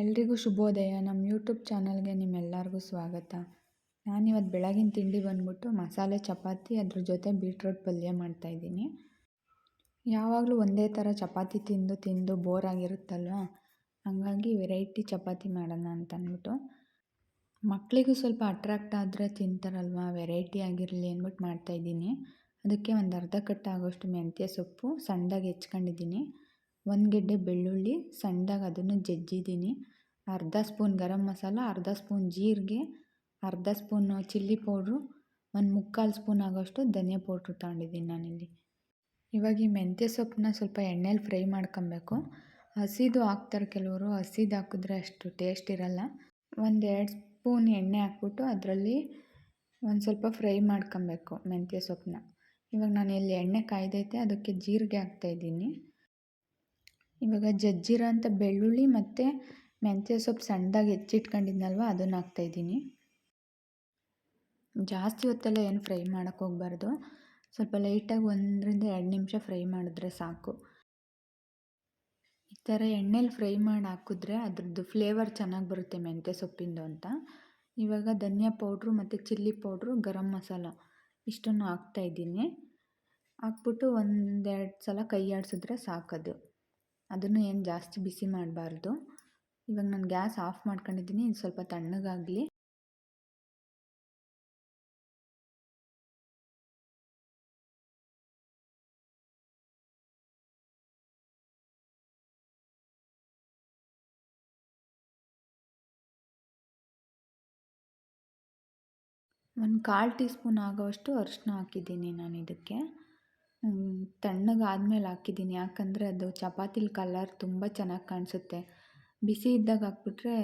ಎಲ್ರಿಗೂ ಶುಭೋದಯ. ನಮ್ಮ ಯೂಟ್ಯೂಬ್ ಚಾನಲ್ಗೆ ನಿಮ್ಮೆಲ್ಲರಿಗೂ ಸ್ವಾಗತ. ನಾನಿವತ್ತು ಬೆಳಗಿನ ತಿಂಡಿ ಬಂದ್ಬಿಟ್ಟು ಮಸಾಲೆ ಚಪಾತಿ, ಅದ್ರ ಜೊತೆ ಬೀಟ್ರೋಟ್ ಪಲ್ಯ ಮಾಡ್ತಾಯಿದ್ದೀನಿ ಯಾವಾಗಲೂ ಒಂದೇ ಥರ ಚಪಾತಿ ತಿಂದು ತಿಂದು ಬೋರ್ ಆಗಿರುತ್ತಲ್ವ? ಹಾಗಾಗಿ ವೆರೈಟಿ ಚಪಾತಿ ಮಾಡೋಣ ಅಂತ ಅಂದ್ಬಿಟ್ಟು ಮಕ್ಕಳಿಗೂ ಸ್ವಲ್ಪ ಅಟ್ರಾಕ್ಟ್ ಆದರೆ ತಿಂತಾರಲ್ವ? ವೆರೈಟಿ ಆಗಿರಲಿ ಅಂದ್ಬಿಟ್ಟು ಮಾಡ್ತಾಯಿದ್ದೀನಿ ಅದಕ್ಕೆ ಒಂದು ಅರ್ಧ ಕಟ್ಟಾಗೋಷ್ಟು ಮೆಂತ್ಯ ಸೊಪ್ಪು ಸಣ್ಣದಾಗಿ ಹೆಚ್ಕೊಂಡಿದ್ದೀನಿ. ಒಂದು ಗೆಡ್ಡೆ ಬೆಳ್ಳುಳ್ಳಿ, ಸಣ್ಣದಾಗಿ ಅದನ್ನು ಜಜ್ಜಿದ್ದೀನಿ. ಅರ್ಧ ಸ್ಪೂನ್ ಗರಂ ಮಸಾಲ, ಅರ್ಧ ಸ್ಪೂನ್ ಜೀರಿಗೆ, ಅರ್ಧ ಸ್ಪೂನು ಚಿಲ್ಲಿ ಪೌಡ್ರು, ಒಂದು ಮುಕ್ಕಾಲು ಸ್ಪೂನ್ ಆಗೋಷ್ಟು ಧನಿಯಾ ಪೌಡ್ರು ತಗೊಂಡಿದ್ದೀನಿ ನಾನಿಲ್ಲಿ. ಇವಾಗ ಈ ಮೆಂತ್ಯ ಸೊಪ್ಪನ್ನ ಸ್ವಲ್ಪ ಎಣ್ಣೆಲಿ ಫ್ರೈ ಮಾಡ್ಕೊಬೇಕು. ಹಸಿದು ಹಾಕ್ತಾರೆ ಕೆಲವರು, ಹಸಿದು ಹಾಕಿದ್ರೆ ಅಷ್ಟು ಟೇಸ್ಟ್ ಇರಲ್ಲ. ಒಂದು ಎರಡು ಸ್ಪೂನ್ ಎಣ್ಣೆ ಹಾಕ್ಬಿಟ್ಟು ಅದರಲ್ಲಿ ಒಂದು ಸ್ವಲ್ಪ ಫ್ರೈ ಮಾಡ್ಕೊಬೇಕು ಮೆಂತ್ಯ ಸೊಪ್ಪನ್ನ. ಇವಾಗ ನಾನು ಇಲ್ಲಿ ಎಣ್ಣೆ ಕಾಯ್ದೈತೆ, ಅದಕ್ಕೆ ಜೀರಿಗೆ ಹಾಕ್ತಾಯಿದ್ದೀನಿ ಇವಾಗ ಜಜ್ಜಿರೋಂಥ ಬೆಳ್ಳುಳ್ಳಿ ಮತ್ತು ಮೆಂತ್ಯ ಸೊಪ್ಪು ಸಣ್ಣದಾಗಿ ಹೆಚ್ಚಿಟ್ಕೊಂಡಿದ್ನಲ್ವ, ಅದನ್ನು ಹಾಕ್ತಾಯಿದ್ದೀನಿ ಜಾಸ್ತಿ ಹೊತ್ತೆಲ್ಲ ಏನು ಫ್ರೈ ಮಾಡೋಕ್ಕೆ ಹೋಗ್ಬಾರ್ದು. ಸ್ವಲ್ಪ ಲೈಟಾಗಿ ಒಂದರಿಂದ ಎರಡು ನಿಮಿಷ ಫ್ರೈ ಮಾಡಿದ್ರೆ ಸಾಕು. ಈ ಥರ ಎಣ್ಣೆಲಿ ಫ್ರೈ ಮಾಡಿ ಹಾಕಿದ್ರೆ ಅದ್ರದ್ದು ಫ್ಲೇವರ್ ಚೆನ್ನಾಗಿ ಬರುತ್ತೆ ಮೆಂತ್ಯ ಸೊಪ್ಪಿಂದು ಅಂತ. ಇವಾಗ ಧನಿಯಾ ಪೌಡ್ರು ಮತ್ತು ಚಿಲ್ಲಿ ಪೌಡ್ರು, ಗರಂ ಮಸಾಲ ಇಷ್ಟನ್ನು ಹಾಕ್ತಾಯಿದ್ದೀನಿ ಹಾಕ್ಬಿಟ್ಟು ಒಂದೆರಡು ಸಲ ಕೈ ಆಡಿಸಿದ್ರೆ ಸಾಕದು. ಅದನ್ನು ಏನು ಜಾಸ್ತಿ ಬಿಸಿ ಮಾಡಬಾರ್ದು. ಇವಾಗ ನಾನು ಗ್ಯಾಸ್ ಆಫ್ ಮಾಡ್ಕೊಂಡಿದ್ದೀನಿ, ಇದು ಸ್ವಲ್ಪ ತಣ್ಣಗಾಗಲಿ. ಒಂದು ಕಾಲು ಟೀ ಸ್ಪೂನ್ ಆಗೋವಷ್ಟು ಅರಿಶಿನ ಹಾಕಿದ್ದೀನಿ ನಾನು ಇದಕ್ಕೆ. ತಣ್ಣಗಾದ್ಮೇಲೆ ಹಾಕಿದ್ದೀನಿ ಯಾಕಂದರೆ ಅದು ಚಪಾತಿಲಿ ಕಲರ್ ತುಂಬ ಚೆನ್ನಾಗಿ ಕಾಣಿಸುತ್ತೆ. ಬಿಸಿ ಇದ್ದಾಗ ಹಾಕ್ಬಿಟ್ರೆ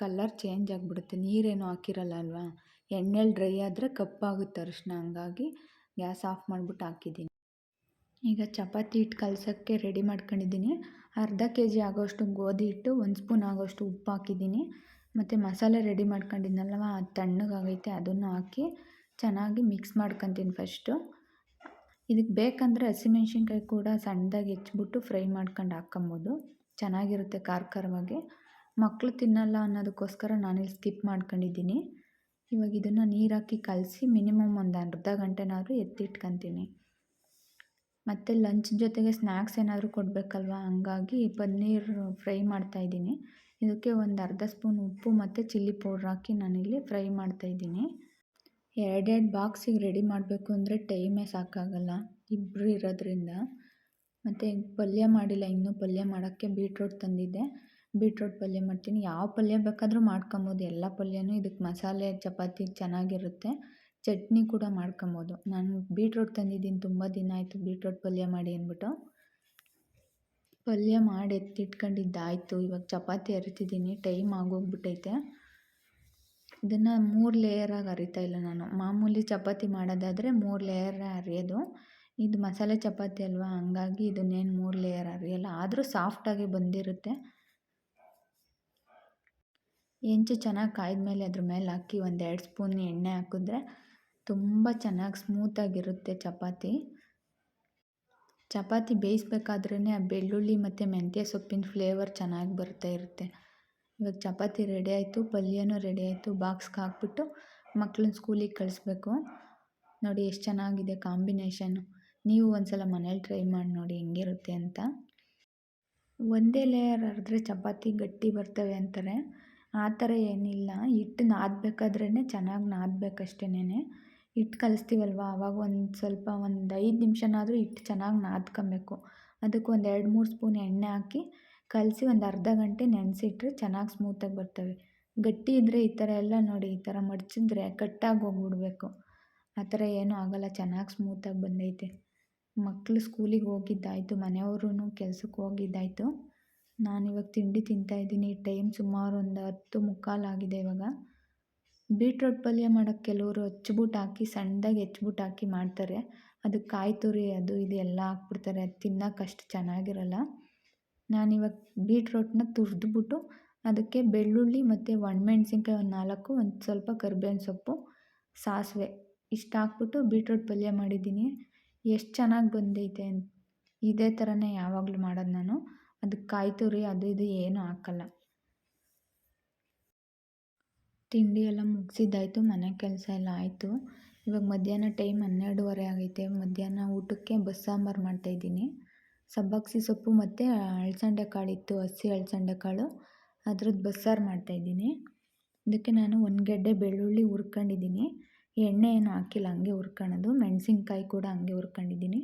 ಕಲ್ಲರ್ ಚೇಂಜ್ ಆಗಿಬಿಡುತ್ತೆ. ನೀರೇನು ಹಾಕಿರಲ್ಲ ಅಲ್ವಾ? ಎಣ್ಣೆಲಿ ಡ್ರೈ ಆದರೆ ಕಪ್ಪಾಗುತ್ತೆ ಅರಿಶಿನ. ಹಂಗಾಗಿ ಗ್ಯಾಸ್ ಆಫ್ ಮಾಡಿಬಿಟ್ಟು ಹಾಕಿದ್ದೀನಿ ಈಗ ಚಪಾತಿ ಹಿಟ್ಟು ಕಲಸೋಕ್ಕೆ ರೆಡಿ ಮಾಡ್ಕೊಂಡಿದ್ದೀನಿ ಅರ್ಧ ಕೆ ಜಿ ಆಗೋಷ್ಟು ಗೋಧಿ ಹಿಟ್ಟು, ಒಂದು ಸ್ಪೂನ್ ಆಗೋಷ್ಟು ಉಪ್ಪು ಹಾಕಿದ್ದೀನಿ ಮತ್ತು ಮಸಾಲೆ ರೆಡಿ ಮಾಡ್ಕೊಂಡಿದ್ನಲ್ವ? ಅದು ತಣ್ಣಗಾಗೈತೆ ಅದನ್ನು ಹಾಕಿ ಚೆನ್ನಾಗಿ ಮಿಕ್ಸ್ ಮಾಡ್ಕೊತೀನಿ ಫಸ್ಟು ಇದಕ್ಕೆ ಬೇಕಂದರೆ ಹಸಿಮೆಣ್ಸಿನ್ಕಾಯಿ ಕೂಡ ಸಣ್ಣದಾಗಿ ಹೆಚ್ಚಿಬಿಟ್ಟು ಫ್ರೈ ಮಾಡ್ಕೊಂಡು ಹಾಕ್ಕೊಬೋದು. ಚೆನ್ನಾಗಿರುತ್ತೆ ಖಾರ ಖಾರವಾಗಿ ಮಕ್ಕಳು ತಿನ್ನಲ್ಲ ಅನ್ನೋದಕ್ಕೋಸ್ಕರ ನಾನಿಲ್ಲಿ ಸ್ಕಿಪ್ ಮಾಡ್ಕೊಂಡಿದ್ದೀನಿ. ಇವಾಗ ಇದನ್ನು ನೀರು ಹಾಕಿ ಕಲಸಿ ಮಿನಿಮಮ್ ಒಂದು ಅರ್ಧ ಗಂಟೆನಾದರೂ ಎತ್ತಿಟ್ಕೊತೀನಿ. ಮತ್ತು ಲಂಚ್ ಜೊತೆಗೆ ಸ್ನ್ಯಾಕ್ಸ್ ಏನಾದರೂ ಕೊಡಬೇಕಲ್ವ? ಹಂಗಾಗಿ ಪನ್ನೀರ್ ಫ್ರೈ ಮಾಡ್ತಾಯಿದ್ದೀನಿ ಇದಕ್ಕೆ ಒಂದು ಅರ್ಧ ಸ್ಪೂನ್ ಉಪ್ಪು ಮತ್ತು ಚಿಲ್ಲಿ ಪೌಡ್ರ್ ಹಾಕಿ ನಾನಿಲ್ಲಿ ಫ್ರೈ ಮಾಡ್ತಾಯಿದ್ದೀನಿ ಎರಡೆರಡು ಬಾಕ್ಸಿಗೆ ರೆಡಿ ಮಾಡಬೇಕು ಅಂದರೆ ಟೈಮೇ ಸಾಕಾಗಲ್ಲ. ಇಬ್ಬರು ಇರೋದ್ರಿಂದ. ಮತ್ತು ಪಲ್ಯ ಮಾಡಿಲ್ಲ, ಇನ್ನೂ ಪಲ್ಯ ಮಾಡೋಕ್ಕೆ ಬೀಟ್ರೋಟ್ ತಂದಿದ್ದೆ. ಬೀಟ್ರೋಟ್ ಪಲ್ಯ ಮಾಡ್ತೀನಿ. ಯಾವ ಪಲ್ಯ ಬೇಕಾದರೂ ಮಾಡ್ಕೊಬೋದು. ಎಲ್ಲ ಪಲ್ಯನೂ ಇದಕ್ಕೆ ಮಸಾಲೆ, ಚಪಾತಿ ಚೆನ್ನಾಗಿರುತ್ತೆ. ಚಟ್ನಿ ಕೂಡ ಮಾಡ್ಕೊಬೋದು. ನಾನು ಬೀಟ್ರೋಟ್ ತಂದಿದ್ದೀನಿ, ತುಂಬ ದಿನ ಆಯಿತು ಬೀಟ್ರೋಟ್ ಪಲ್ಯ ಮಾಡಿ ಅಂದ್ಬಿಟ್ಟು. ಪಲ್ಯ ಮಾಡಿ ಎತ್ತಿಟ್ಕೊಂಡಿದ್ದಾಯಿತು. ಇವಾಗ ಚಪಾತಿ ಅರಿತಿದ್ದೀನಿ. ಟೈಮ್ ಆಗೋಗ್ಬಿಟ್ಟೈತೆ ಇದನ್ನು ಮೂರು ಲೇಯರಾಗಿ ಅರಿತಾ ಇಲ್ಲ ನಾನು. ಮಾಮೂಲಿ ಚಪಾತಿ ಮಾಡೋದಾದರೆ ಮೂರು ಲೇಯರ್ ಅರಿಯೋದು. ಇದು ಮಸಾಲೆ ಚಪಾತಿ ಅಲ್ವಾ? ಹಂಗಾಗಿ ಇದನ್ನೇನು ಮೂರು ಲೇಯರ್ ಅರಿಯಲ್ಲ. ಆದರೂ ಸಾಫ್ಟಾಗಿ ಬಂದಿರುತ್ತೆ. ಹೆಂಚು ಚೆನ್ನಾಗಿ ಕಾಯ್ದ ಮೇಲೆ ಅದ್ರ ಮೇಲೆ ಹಾಕಿ ಒಂದು ಎರಡು ಸ್ಪೂನ್ ಎಣ್ಣೆ ಹಾಕಿದ್ರೆ ತುಂಬ ಚೆನ್ನಾಗಿ ಸ್ಮೂತಾಗಿರುತ್ತೆ ಚಪಾತಿ. ಚಪಾತಿ ಬೇಯಿಸ್ಬೇಕಾದ್ರೇ ಆ ಬೆಳ್ಳುಳ್ಳಿ ಮತ್ತು ಮೆಂತ್ಯ ಸೊಪ್ಪಿನ ಫ್ಲೇವರ್ ಚೆನ್ನಾಗಿ ಬರ್ತಾ ಇರುತ್ತೆ. ಇವಾಗ ಚಪಾತಿ ರೆಡಿ ಆಯಿತು, ಪಲ್ಯನೂ ರೆಡಿ ಆಯಿತು ಬಾಕ್ಸ್ಗೆ ಹಾಕ್ಬಿಟ್ಟು ಮಕ್ಳನ್ನ ಸ್ಕೂಲಿಗೆ ಕಳಿಸ್ಬೇಕು. ನೋಡಿ ಎಷ್ಟು ಚೆನ್ನಾಗಿದೆ ಕಾಂಬಿನೇಷನ್ನು ನೀವು ಒಂದು ಸಲ ಮನೇಲಿ ಟ್ರೈ ಮಾಡಿ ನೋಡಿ ಹೆಂಗಿರುತ್ತೆ ಅಂತ. ಒಂದೇ ಲೇಯರ್ ಹರಿದ್ರೆ ಚಪಾತಿ ಗಟ್ಟಿ ಬರ್ತವೆ ಅಂತಾರೆ. ಆ ಥರ ಏನಿಲ್ಲ. ಹಿಟ್ಟು ನಾದಬೇಕಾದ್ರೇ ಚೆನ್ನಾಗಿ ನಾದಬೇಕಷ್ಟೇನೆ ಹಿಟ್ಟು ಕಲಿಸ್ತೀವಲ್ವ? ಆವಾಗ ಒಂದು ಸ್ವಲ್ಪ ಒಂದು ಐದು ನಿಮಿಷನಾದರೂ ಹಿಟ್ಟು ಚೆನ್ನಾಗಿ ನಾದ್ಕೊಬೇಕು. ಅದಕ್ಕೆ ಒಂದು ಎರಡು ಮೂರು ಸ್ಪೂನ್ ಎಣ್ಣೆ ಹಾಕಿ ಕಲಸಿ ಒಂದು ಅರ್ಧ ಗಂಟೆ ನೆನೆಸಿಟ್ರೆ ಚೆನ್ನಾಗಿ ಸ್ಮೂತಾಗಿ ಬರ್ತವೆ. ಗಟ್ಟಿ ಇದ್ದರೆ ಈ ಥರ ಎಲ್ಲ ನೋಡಿ, ಈ ಥರ ಮಡಚಿದ್ರೆ ಕಟ್ಟಾಗಿ ಹೋಗ್ಬಿಡ್ಬೇಕು. ಆ ಥರ ಏನೂ ಆಗೋಲ್ಲ, ಚೆನ್ನಾಗಿ ಸ್ಮೂತಾಗಿ ಬಂದೈತೆ. ಮಕ್ಕಳು ಸ್ಕೂಲಿಗೆ ಹೋಗಿದ್ದಾಯಿತು ಮನೆಯವ್ರೂ ಕೆಲ್ಸಕ್ಕೆ ಹೋಗಿದ್ದಾಯಿತು. ಇವಾಗ ತಿಂಡಿ ತಿಂತಾಯಿದ್ದೀನಿ ಟೈಮ್ ಸುಮಾರು ಒಂದು ಹತ್ತು ಮುಕ್ಕಾಲಾಗಿದೆ ಇವಾಗ. ಬೀಟ್ರೋಟ್ ಪಲ್ಯ ಮಾಡೋಕ್ಕೆ ಕೆಲವರು ಹಚ್ಬಿಟ್ಟು ಹಾಕಿ, ಸಣ್ಣದಾಗಿ ಹೆಚ್ಚಿಬಿಟ್ಟು ಹಾಕಿ ಮಾಡ್ತಾರೆ. ಅದಕ್ಕೆ ಕಾಯಿ ತುರಿ, ಅದು ಇದು ಎಲ್ಲ ಹಾಕ್ಬಿಡ್ತಾರೆ, ಅದು ತಿನ್ನೋಕ್ಕಷ್ಟು ಚೆನ್ನಾಗಿರಲ್ಲ. ನಾನಿವಾಗ ಬೀಟ್ರೋಟ್ನ ತುರಿದ್ಬಿಟ್ಟು ಅದಕ್ಕೆ ಬೆಳ್ಳುಳ್ಳಿ ಮತ್ತು ಒಣಮೆಣ್ಸಿನ್ಕಾಯಿ ಒಂದು ನಾಲ್ಕು, ಒಂದು ಸ್ವಲ್ಪ ಕರ್ಬೇವಿನ ಸೊಪ್ಪು, ಸಾಸಿವೆ ಇಷ್ಟು ಹಾಕ್ಬಿಟ್ಟು ಬೀಟ್ರೋಟ್ ಪಲ್ಯ ಮಾಡಿದ್ದೀನಿ. ಎಷ್ಟು ಚೆನ್ನಾಗಿ ಬಂದೈತೆ ಇದೇ ಥರನೇ ಯಾವಾಗಲೂ ಮಾಡೋದು ನಾನು. ಅದಕ್ಕೆ ಕಾಯಿ ತುರಿ, ಅದು ಇದು ಏನೂ ಹಾಕಲ್ಲ. ತಿಂಡಿ ಎಲ್ಲ ಮುಗಿಸಿದ್ದಾಯಿತು, ಮನೆ ಕೆಲಸ ಎಲ್ಲ ಆಯಿತು. ಇವಾಗ ಮಧ್ಯಾಹ್ನ ಟೈಮ್ ಹನ್ನೆರಡೂವರೆ ಆಗೈತೆ. ಮಧ್ಯಾಹ್ನ ಊಟಕ್ಕೆ ಬಸ್ಸಾಂಬಾರು ಮಾಡ್ತಾಯಿದ್ದೀನಿ ಸಬ್ಬಕ್ಸಿ ಸೊಪ್ಪು ಮತ್ತು ಅಲಸಂದೆ ಕಾಳಿತ್ತು ಹಸಿ ಅಲಸಂದೆ ಕಾಳು. ಅದ್ರದ್ದು ಬಸ್ಸಾರು ಮಾಡ್ತಾಯಿದ್ದೀನಿ ಇದಕ್ಕೆ ನಾನು ಒಂದು ಗೆಡ್ಡೆ ಬೆಳ್ಳುಳ್ಳಿ ಹುರ್ಕೊಂಡಿದ್ದೀನಿ. ಎಣ್ಣೆ ಏನು ಹಾಕಿಲ್ಲ, ಹಂಗೆ ಹುರ್ಕೊಳ್ಳೋದು. ಮೆಣಸಿನ್ಕಾಯಿ ಕೂಡ ಹಂಗೆ ಹುರ್ಕೊಂಡಿದ್ದೀನಿ.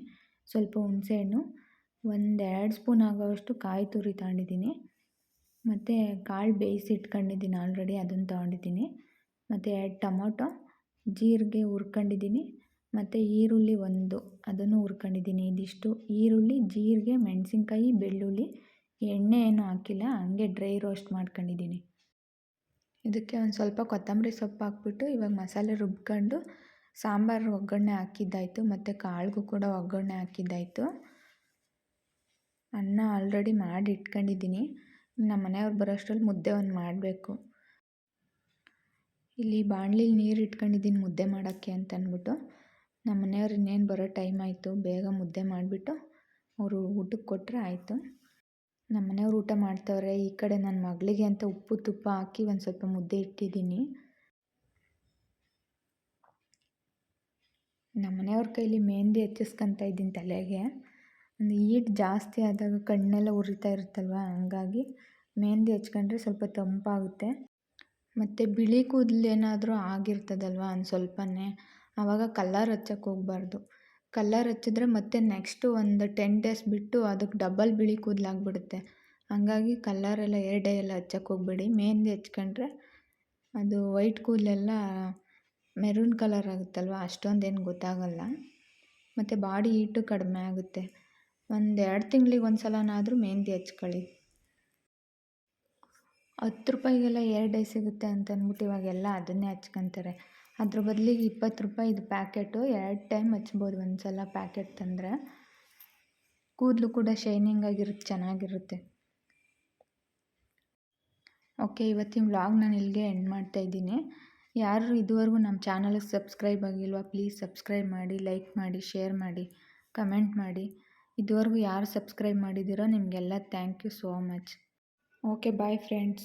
ಸ್ವಲ್ಪ ಹುಣಸೆಹಣ್ಣು ಒಂದು ಎರಡು ಸ್ಪೂನ್ ಆಗೋವಷ್ಟು ಕಾಯಿ ತುರಿ ತಗೊಂಡಿದ್ದೀನಿ. ಮತ್ತು ಕಾಳು ಬೇಯಿಸಿ ಇಟ್ಕೊಂಡಿದ್ದೀನಿ, ಆಲ್ರೆಡಿ ಅದನ್ನು ತೊಗೊಂಡಿದ್ದೀನಿ. ಮತ್ತು ಎರಡು ಟೊಮೊಟೊ, ಜೀರಿಗೆ ಹುರ್ಕೊಂಡಿದ್ದೀನಿ. ಮತ್ತು ಈರುಳ್ಳಿ ಒಂದು. ಅದನ್ನು ಹುರ್ಕೊಂಡಿದ್ದೀನಿ. ಇದಿಷ್ಟು. ಈರುಳ್ಳಿ, ಜೀರಿಗೆ, ಮೆಣಸಿನ್ಕಾಯಿ, ಬೆಳ್ಳುಳ್ಳಿ ಎಣ್ಣೆ ಏನೂ ಹಾಕಿಲ್ಲ. ಹಂಗೆ ಡ್ರೈ ರೋಸ್ಟ್ ಮಾಡ್ಕೊಂಡಿದ್ದೀನಿ. ಇದಕ್ಕೆ ಒಂದು ಸ್ವಲ್ಪ ಕೊತ್ತಂಬರಿ ಸೊಪ್ಪು ಹಾಕ್ಬಿಟ್ಟು ಇವಾಗ ಮಸಾಲೆ ರುಬ್ಕೊಂಡು ಸಾಂಬಾರು ಒಗ್ಗರಣೆ ಹಾಕಿದ್ದಾಯಿತು. ಮತ್ತು ಕಾಳಿಗೂ ಕೂಡ ಒಗ್ಗರಣೆ ಹಾಕಿದ್ದಾಯಿತು. ಅನ್ನ ಆಲ್ರೆಡಿ ಮಾಡಿ ಇಟ್ಕೊಂಡಿದ್ದೀನಿ ನಮ್ಮ ಮನೆಯವ್ರು ಬರೋಷ್ಟರಲ್ಲಿ ಮುದ್ದೆ ಒಂದು ಮಾಡಬೇಕು. ಇಲ್ಲಿ ಬಾಣಲಿಲಿ ನೀರು ಇಟ್ಕೊಂಡಿದ್ದೀನಿ ಮುದ್ದೆ ಮಾಡೋಕ್ಕೆ ಅಂತ ಅಂದ್ಬಿಟ್ಟು ನಮ್ಮ ಮನೆಯವ್ರು ಇನ್ನೇನು ಬರೋ ಟೈಮ್ ಆಯಿತು, ಬೇಗ ಮುದ್ದೆ ಮಾಡಿಬಿಟ್ಟು ಅವರು ಊಟಕ್ಕೆ ಕೊಟ್ಟರೆ ಆಯಿತು. ನಮ್ಮ ಮನೆಯವ್ರು ಊಟ ಮಾಡ್ತವ್ರೆ, ಈ ಕಡೆ ನನ್ನ ಮಗಳಿಗೆ ಅಂತ ಉಪ್ಪು ತುಪ್ಪ ಹಾಕಿ ಒಂದು ಸ್ವಲ್ಪ ಮುದ್ದೆ ಇಟ್ಟಿದ್ದೀನಿ. ನಮ್ಮ ಮನೆಯವ್ರ ಕೈಲಿ ಮೆಹಂದಿ ಹಚ್ಚಿಸ್ಕೊಂತ ಇದ್ದೀನಿ ತಲೆಗೆ. ಒಂದು ಈಟ್ ಜಾಸ್ತಿ ಆದಾಗ ಕಣ್ಣೆಲ್ಲ ಉರಿತಾ ಇರುತ್ತಲ್ವ, ಹಂಗಾಗಿ ಮೆಹಂದಿ ಹಚ್ಕೊಂಡ್ರೆ ಸ್ವಲ್ಪ ತಂಪಾಗುತ್ತೆ. ಮತ್ತು ಬಿಳಿ ಕೂದಲು ಏನಾದರೂ ಆಗಿರ್ತದಲ್ವ, ಒಂದು ಸ್ವಲ್ಪನೇ. ಆವಾಗ ಕಲ್ಲರ್ ಹಚ್ಚಕ್ಕೆ ಹೋಗ್ಬಾರ್ದು. ಕಲ್ಲರ್ ಹಚ್ಚಿದ್ರೆ ಮತ್ತೆ ನೆಕ್ಸ್ಟು ಒಂದು ಟೆನ್ ಡೇಸ್ ಬಿಟ್ಟು ಅದಕ್ಕೆ ಡಬಲ್ ಬಿಳಿ ಕೂದಲಾಗ್ಬಿಡುತ್ತೆ. ಹಂಗಾಗಿ ಕಲ್ಲರೆಲ್ಲ ಏರ್ ಡೈ ಎಲ್ಲ ಹಚ್ಚಕ್ಕೆ ಹೋಗ್ಬೇಡಿ. ಮೆಹಂದಿ ಹಚ್ಕೊಂಡ್ರೆ ಅದು ವೈಟ್ ಕೂದಲೆಲ್ಲ ಮೆರೂನ್ ಕಲರ್ ಆಗುತ್ತಲ್ವ? ಅಷ್ಟೊಂದೇನು ಗೊತ್ತಾಗಲ್ಲ. ಮತ್ತು ಬಾಡಿ ಹೀಟು ಕಡಿಮೆ ಆಗುತ್ತೆ. ಒಂದು ಎರಡು ತಿಂಗ್ಳಿಗೆ ಒಂದು ಸಲನಾದರೂ ಮೆಹಂದಿ ಹಚ್ಕೊಳ್ಳಿ. ಹತ್ತು ರೂಪಾಯಿಗೆಲ್ಲ ಎರಡು ಡೈ ಸಿಗುತ್ತೆ ಅಂತ ಅಂದ್ಬಿಟ್ಟು ಇವಾಗೆಲ್ಲ ಅದನ್ನೇ ಹಚ್ಕೊಂತಾರೆ. ಅದ್ರ ಬದಲಿಗೆ ಇಪ್ಪತ್ತು ರೂಪಾಯಿದು ಪ್ಯಾಕೆಟು, ಎರಡು ಟೈಮ್ ಹಚ್ಬೋದು ಒಂದು ಸಲ ಪ್ಯಾಕೆಟ್ ತಂದರೆ. ಕೂದಲು ಕೂಡ ಶೈನಿಂಗ್ ಆಗಿರುತ್ತೆ, ಚೆನ್ನಾಗಿರುತ್ತೆ. ಓಕೆ, ಇವತ್ತಿನ ವ್ಲಾಗ್ ನಾನು ಇಲ್ಲಿಗೆ ಎಂಡ್ ಮಾಡ್ತಾ ಇದ್ದೀನಿ. ಯಾರು ಇದುವರೆಗೂ ನಮ್ಮ ಚಾನಲ್ಗೆ ಸಬ್ಸ್ಕ್ರೈಬ್ ಆಗಿಲ್ವ, ಪ್ಲೀಸ್ ಸಬ್ಸ್ಕ್ರೈಬ್ ಮಾಡಿ, ಲೈಕ್ ಮಾಡಿ, ಶೇರ್ ಮಾಡಿ, ಕಮೆಂಟ್ ಮಾಡಿ. ಇದುವರೆಗೂ ಯಾರು ಸಬ್ಸ್ಕ್ರೈಬ್ ಮಾಡಿದ್ದೀರೋ ನಿಮಗೆಲ್ಲ thank you so much. Okay, bye friends.